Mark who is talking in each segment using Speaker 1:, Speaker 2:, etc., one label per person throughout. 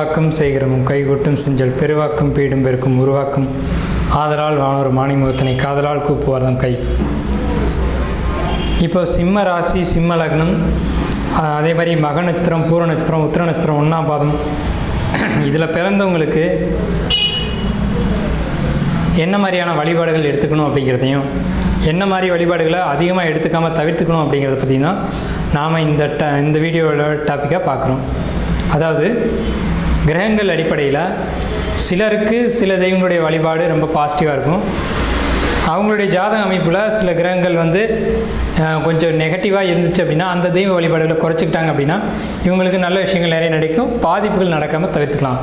Speaker 1: உருவாக்கம் செய்கிறமும் கைகொட்டும் செஞ்சல் பெருவாக்கும் பீடும் பெருக்கும் உருவாக்கும். ஆதலால் வானோர் மாணிமுகத்தினை காதலால் கூப்புவார்தம் கை. இப்போ சிம்ம ராசி சிம்ம லக்னம் அதே மாதிரி மக நட்சத்திரம் பூர நட்சத்திரம் உத்திர நட்சத்திரம் ஒன்றாம் பாதம். இதில் பிறந்தவங்களுக்கு என்ன மாதிரியான வழிபாடுகள் எடுத்துக்கணும் அப்படிங்கிறதையும் என்ன மாதிரி வழிபாடுகளை அதிகமாக எடுத்துக்காமல் தவிர்த்துக்கணும் அப்படிங்கிறத பற்றி தான் நாம் இந்த ட இந்த வீடியோவோட டாப்பிக்காக பார்க்குறோம். அதாவது கிரகங்கள் அடிப்படையில் சிலருக்கு சில தெய்வங்களுடைய வழிபாடு ரொம்ப பாசிட்டிவாக இருக்கும். அவங்களுடைய ஜாதக அமைப்பில் சில கிரகங்கள் வந்து கொஞ்சம் நெகட்டிவாக இருந்துச்சு அப்படின்னா அந்த தெய்வ வழிபாடுகளை குறைச்சிக்கிட்டாங்க அப்படின்னா இவங்களுக்கு நல்ல விஷயங்கள் நிறைய நடக்கும். பாதிப்புகள் நடக்காமல் தவிர்த்துக்கலாம்.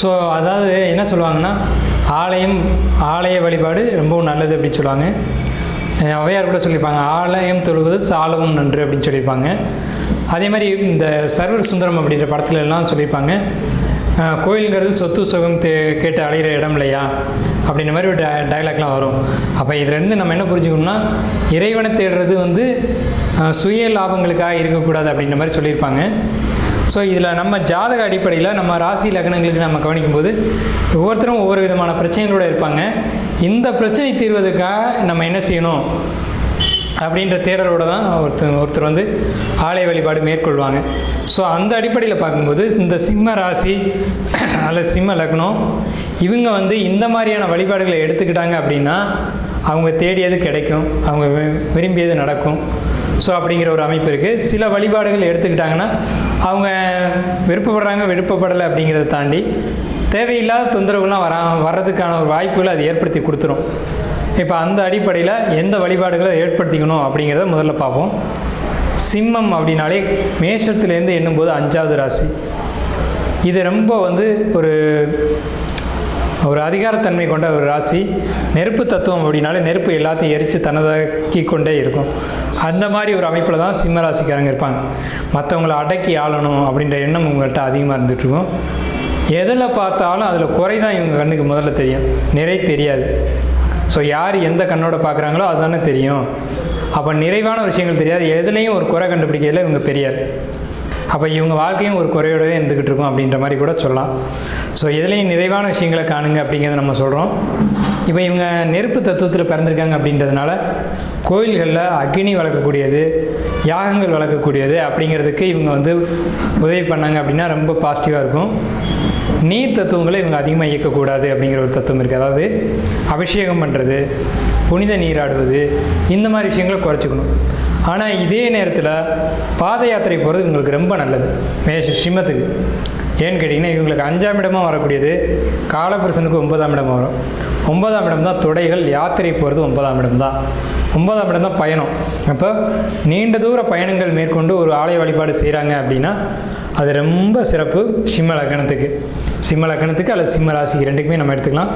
Speaker 1: ஸோ அதாவது என்ன சொல்லுவாங்கன்னா ஆலயம் ஆலய வழிபாடு ரொம்பவும் நல்லது அப்படின்னு சொல்லுவாங்க. அஹ் கூட சொல்லியிருப்பாங்க ஆலயம் தொழுவது சாலவும் நன்று அப்படின்னு சொல்லியிருப்பாங்க. அதே மாதிரி இந்த சர்வர் சுந்தரம் அப்படின்ற படத்துல எல்லாம் சொல்லியிருப்பாங்க கோயிலுங்கிறது சொத்து சுகம் தே கேட்டு அடைகிற இடம் இல்லையா? அப்படின்ற மாதிரி ஒரு டயலாக்லாம் வரும். அப்போ இதுலேருந்து நம்ம என்ன புரிஞ்சுக்கணும்னா இறைவனை தேடுறது வந்து சுய லாபங்களுக்காக இருக்கக்கூடாது அப்படின்ற மாதிரி சொல்லியிருப்பாங்க. ஸோ இதில் நம்ம ஜாதக அடிப்படையில் நம்ம ராசி லக்னங்களுக்கு நம்ம கவனிக்கும்போது ஒவ்வொருத்தரும் ஒவ்வொரு விதமான பிரச்சனைகளோட இருப்பாங்க. இந்த பிரச்சனை தீர்வதற்காக நம்ம என்ன செய்யணும்? அப்படின்ற தேடலோடு தான் ஒருத்தர் ஒருத்தர் வந்து ஆலய வழிபாடு மேற்கொள்வாங்க. ஸோ அந்த அடிப்படையில் பார்க்கும்போது இந்த சிம்ம ராசி அல்லது சிம்ம லக்னம் இவங்க வந்து இந்த மாதிரியான வழிபாடுகளை எடுத்துக்கிட்டாங்க அப்படின்னா அவங்க தேடியது கிடைக்கும். அவங்க வி- விரும்பியது நடக்கும். ஸோ அப்படிங்கிற ஒரு அமைப்பு இருக்குது சில வழிபாடுகள் எடுத்துக்கிட்டாங்கன்னா அவங்க விருப்பப்படுறாங்க விருப்பப்படலை அப்படிங்கிறத தாண்டி தேவையில்லாத தொந்தரவுலாம் வரா வர்றதுக்கான ஒரு வாய்ப்புகளை அது ஏற்படுத்தி கொடுத்துரும். இப்போ அந்த அடிப்படையில் எந்த வழிபாடுகளை ஏற்படுத்திக்கணும் அப்படிங்கிறத முதல்ல பார்ப்போம். சிம்மம் அப்படின்னாலே மேஷத்துலேருந்து எண்ணும்போது அஞ்சாவது ராசி. இது ரொம்ப வந்து ஒரு ஒரு அதிகாரத்தன்மை கொண்ட ஒரு ராசி. நெருப்பு தத்துவம் அப்படின்னாலே நெருப்பு எல்லாத்தையும் எரித்து தனதாக்கி கொண்டே இருக்கும். அந்த மாதிரி ஒரு அமைப்பில் தான் சிம்ம ராசிக்காரங்க இருப்பாங்க. மற்றவங்கள அடக்கி ஆளணும் அப்படின்ற எண்ணம் உங்கள்கிட்ட அதிகமாக இருந்துகிட்ருக்கும் எதில் பார்த்தாலும் அதில் குறை தான் இவங்க கண்ணுக்கு முதல்ல தெரியும். நிறை தெரியாது. ஸோ யார் எந்த கண்ணோட பார்க்குறாங்களோ அதுதானே தெரியும். அப்போ நிறைவான விஷயங்கள் தெரியாது. எதுலேயும் ஒரு குறை கண்டுபிடிக்கிறதுல இவங்க பெரியார். அப்போ இவங்க வாழ்க்கையும் ஒரு குறையோடவே இருந்துக்கிட்டு இருக்கும் அப்படின்ற மாதிரி கூட சொல்லலாம். ஸோ இதுலேயும் நிறைவான விஷயங்களை காணுங்க அப்படிங்கிறத நம்ம சொல்கிறோம் இப்போ இவங்க நெருப்பு தத்துவத்தில் பிறந்திருக்காங்க அப்படின்றதுனால கோயில்களில் அக்னி வளர்க்கக்கூடியது யாகங்கள் வளர்க்கக்கூடியது அப்படிங்கிறதுக்கு இவங்க வந்து உதவி பண்ணாங்க அப்படின்னா ரொம்ப பாசிட்டிவாக இருக்கும். நீர் தத்துவங்களை இவங்க அதிகமாக இயக்கக்கூடாது அப்படிங்கிற ஒரு தத்துவம் இருக்குது அதாவது அபிஷேகம் பண்ணுறது புனித நீராடுவது இந்த மாதிரி விஷயங்களை குறைச்சிக்கணும். ஆனால் இதே நேரத்தில் பாத யாத்திரை போகிறது இவங்களுக்கு ரொம்ப நல்லது. மேஷ சிம்மத்துக்கு. ஏன்னு கேட்டிங்கன்னா இவங்களுக்கு அஞ்சாம் இடமாக வரக்கூடியது. காலபுருஷனுக்கு ஒன்பதாம் இடம் வரும். ஒன்பதாம் இடம் தான் துடைகள் யாத்திரை போகிறது ஒன்பதாம் இடம் தான். ஒன்பதாம் இடம் தான் பயணம். அப்போ நீண்ட தூர பயணங்கள் மேற்கொண்டு ஒரு ஆலய வழிபாடு செய்கிறாங்க அப்படின்னா அது ரொம்ப சிறப்பு சிம்ம லக்கணத்துக்கு சிம்ம லக்கணத்துக்கு அல்லது சிம்ம ராசிக்கு ரெண்டுக்குமே நம்ம எடுத்துக்கலாம்.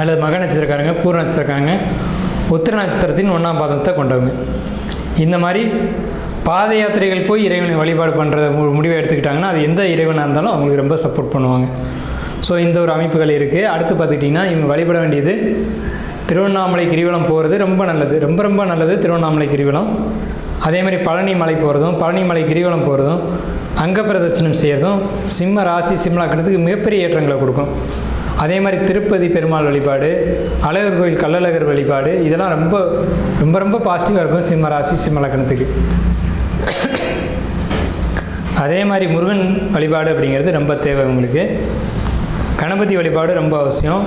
Speaker 1: அல்லது மக நட்சத்திரக்காரங்க பூர நட்சத்திரக்காரங்க உத்திர நட்சத்திரத்தின் ஒன்றாம் பாதத்தை கொண்டவங்க. இந்த மாதிரி பாத யாத்திரைகள் போய் இறைவனை வழிபாடு பண்ணுறத முடிவை எடுத்துக்கிட்டாங்கன்னா அது எந்த இறைவனாக இருந்தாலும் அவங்களுக்கு ரொம்ப சப்போர்ட் பண்ணுவாங்க. ஸோ இந்த ஒரு அமைப்புகள் இருக்குது அடுத்து பார்த்துக்கிட்டிங்கன்னா இவங்க வழிபட வேண்டியது திருவண்ணாமலை கிரிவலம் போகிறது ரொம்ப நல்லது. ரொம்ப ரொம்ப நல்லது திருவண்ணாமலை கிரிவலம். அதே மாதிரி பழனி மலை போகிறதும் பழனி மலை கிரிவலம் போகிறதும் அங்க பிரதட்சணம் செய்கிறதும் சிம்ம ராசி சிம்லாக்கணத்துக்கு மிகப்பெரிய ஏற்றங்களை கொடுக்கும். அதே மாதிரி திருப்பதி பெருமாள் வழிபாடு அழகர் கோயில் கள்ளழகர் வழிபாடு இதெல்லாம் ரொம்ப ரொம்ப ரொம்ப பாசிட்டிவாக இருக்கும் சிம்ம ராசி சிம்ம லக்னத்துக்கு அதே மாதிரி முருகன் வழிபாடு அப்படிங்கிறது ரொம்ப தேவை உங்களுக்கு. கணபதி வழிபாடு ரொம்ப அவசியம்.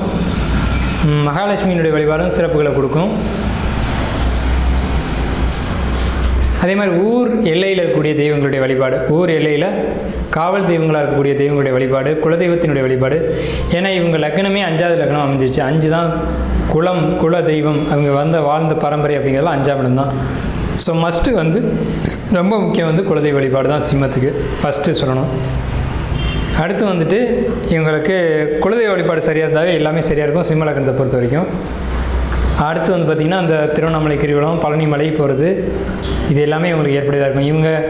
Speaker 1: மகாலட்சுமியினுடைய வழிபாடும் சிறப்புகளை கொடுக்கும். அதே மாதிரி ஊர் எல்லையில் இருக்கக்கூடிய தெய்வங்களுடைய வழிபாடு ஊர் எல்லையில் காவல் தெய்வங்களாக இருக்கக்கூடிய தெய்வங்களுடைய வழிபாடு குலதெய்வத்தினுடைய வழிபாடு. ஏன்னா இவங்க லக்னமே அஞ்சாவது லக்னம் அமைஞ்சிருச்சு. அஞ்சு தான் குலம் குல தெய்வம் அவங்க வந்த வாழ்ந்த பரம்பரை அப்படிங்கிறதுலாம் அஞ்சாம் இடம் தான். ஸோ மஸ்ட்டு வந்து ரொம்ப முக்கியம் வந்து குலதெய்வ வழிபாடு தான் சிம்மத்துக்கு. ஃபஸ்ட்டு சொல்லணும். அடுத்து வந்துட்டு இவங்களுக்கு குலதெய்வ வழிபாடு சரியாக இருந்தாவே எல்லாமே சரியாக இருக்கும். சிம்மலக்கணத்தை பொறுத்த வரைக்கும். அடுத்து வந்து பார்த்திங்கன்னா அந்த திருவண்ணாமலை கிரிவலம் பழனி மலை போகிறது இது எல்லாமே இவங்களுக்கு ஏற்படுதாக இருக்கும். இவங்க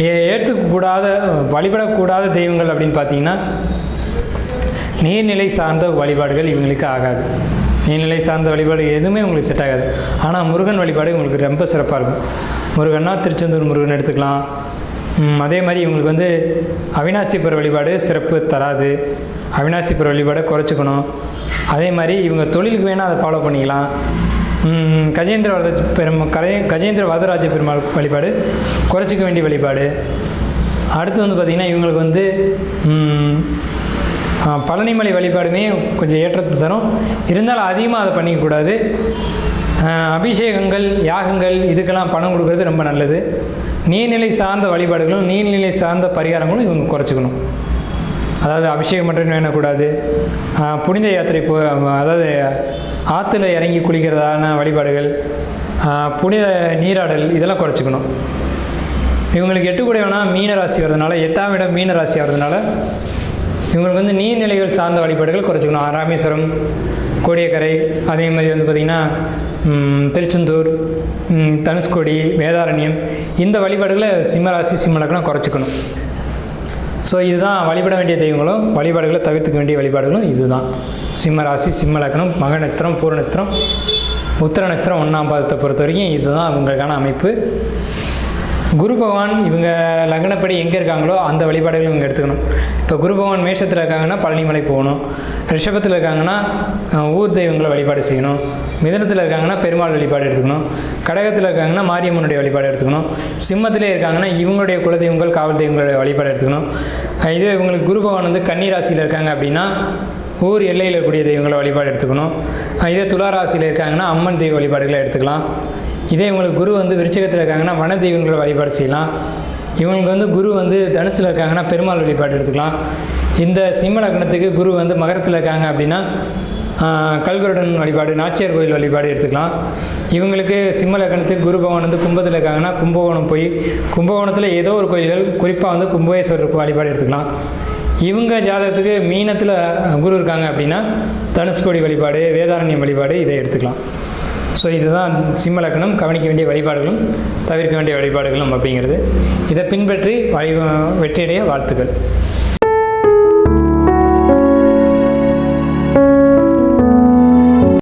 Speaker 1: ஏ- ஏற்றுக்கக்கூடாத வழிபடக்கூடாத தெய்வங்கள் அப்படின்னு பார்த்தீங்கன்னா நீர்நிலை சார்ந்த வழிபாடுகள் இவங்களுக்கு ஆகாது. நீர்நிலை சார்ந்த வழிபாடு எதுவுமே உங்களுக்கு செட் ஆகாது. ஆனால் முருகன் வழிபாடு உங்களுக்கு ரொம்ப சிறப்பாக இருக்கும். முருகன்னா திருச்செந்தூர் முருகன் எடுத்துக்கலாம். அதே மாதிரி இவங்களுக்கு வந்து அவினாசிபுர வழிபாடு சிறப்பு தராது. அவினாசிபுர வழிபாடை குறைச்சிக்கணும். அதே மாதிரி இவங்க தொழிலுக்கு வேணால் அதை ஃபாலோ பண்ணிக்கலாம். கஜேந்திர வரத பெரும் கரை கஜேந்திர வரதராஜ பெருமாள் வழிபாடு குறைச்சிக்க வேண்டிய வழிபாடு. அடுத்து வந்து பார்த்திங்கன்னா இவங்களுக்கு வந்து பழனிமலை வழிபாடுமே கொஞ்சம் ஏற்றத்தை தரும். இருந்தாலும் அதிகமாக அதை பண்ணிக்கக்கூடாது. அபிஷேகங்கள் யாகங்கள் இதுக்கெல்லாம் பணம் கொடுக்கறது ரொம்ப நல்லது. நீர்நிலை சார்ந்த வழிபாடுகளும் நீர்நிலை சார்ந்த பரிகாரங்களும் இவங்க குறைச்சிக்கணும். அதாவது அபிஷேகம் மட்டும் வேணக்கூடாது. புனித யாத்திரை போ அதாவது ஆற்றுல இறங்கி குளிக்கிறதான வழிபாடுகள் புனித நீராடல் இதெல்லாம் குறைச்சிக்கணும். இவங்களுக்கு எட்டு வேணால் மீன ராசி வர்றதுனால எட்டாம் இடம் மீன ராசி வர்றதுனால இவங்களுக்கு வந்து நீர்நிலைகள் சார்ந்த வழிபாடுகள் குறைச்சிக்கணும். ராமேஸ்வரம் கோடியக்கரை அதே மாதிரி வந்து பார்த்திங்கன்னா திருச்செந்தூர் தனுஷ்கோடி வேதாரண்யம் இந்த வழிபாடுகளை சிம்மராசி சிம்மலக்கணம் குறைச்சிக்கணும். ஸோ இதுதான் வழிபட வேண்டிய தெய்வங்களும் வழிபாடுகளை தவிர்த்துக்க வேண்டிய வழிபாடுகளும் இதுதான். சிம்ம ராசி மக நட்சத்திரம் பூர நட்சத்திரம் உத்தர நட்சத்திரம் ஒன்றாம் பாதத்தை பொறுத்த வரைக்கும் இதுதான் உங்களுக்கான அமைப்பு. குரு பகவான் இவங்க லக்னப்படி எங்கே இருக்காங்களோ அந்த வழிபாடுகள் இவங்க எடுத்துக்கணும். இப்போ குரு பகவான் மேஷத்தில் இருக்காங்கன்னா பழனிமலை போகணும். ரிஷபத்தில் இருக்காங்கன்னா ஊர் தெய்வங்களை வழிபாடு செய்யணும். மிதனத்தில் இருக்காங்கன்னா பெருமாள் வழிபாடு எடுத்துக்கணும். கடகத்தில் இருக்காங்கன்னா மாரியம்மனுடைய வழிபாடு எடுத்துக்கணும். சிம்மத்திலே இருக்காங்கன்னா இவங்களுடைய குலதெய்வங்கள் காவல் தெய்வங்களுடைய வழிபாடு எடுத்துக்கணும். இதே இவங்களுக்கு குரு பகவான் வந்து கன்னி ராசியில் இருக்காங்க அப்படின்னா ஊர் எல்லையில் இருக்கக்கூடிய தெய்வங்களை வழிபாடு எடுத்துக்கணும். இதே துலா ராசியில் இருக்காங்கன்னா அம்மன் தெய்வ வழிபாடுகளை எடுத்துக்கலாம். இதே இவங்களுக்கு குரு வந்து விருச்சகத்தில் இருக்காங்கன்னா வன தெய்வங்களை வழிபாடு செய்யலாம். இவங்களுக்கு வந்து குரு வந்து தனுசில் இருக்காங்கன்னா பெருமாள் வழிபாடு எடுத்துக்கலாம். இந்த சிம்ம லக்னத்துக்கு குரு வந்து மகரத்தில் இருக்காங்க அப்படின்னா ஆஹ், கல்கருடன் வழிபாடு நாச்சியார் கோயில் வழிபாடு எடுத்துக்கலாம். இவங்களுக்கு சிம்ம லக்னத்துக்கு குரு பகவான் வந்து கும்பத்தில் இருக்காங்கன்னா கும்பகோணம் போய் கும்பகோணத்தில் ஏதோ ஒரு கோயில்கள் குறிப்பாக வந்து கும்பகேஸ்வரர் வழிபாடு எடுத்துக்கலாம். இவங்க ஜாதகத்துக்கு மீனத்தில் குரு இருக்காங்க அப்படின்னா தனுஷ்கோடி வழிபாடு வேதாரண்யம் வழிபாடு இதை எடுத்துக்கலாம். ஸோ இதுதான் சிம்ம லக்னம் கவனிக்க வேண்டிய வழிபாடுகளும் தவிர்க்க வேண்டிய வழிபாடுகளும் அப்படிங்கிறது. இதை பின்பற்றி வழி வெற்றியடைய வாழ்த்துக்கள்.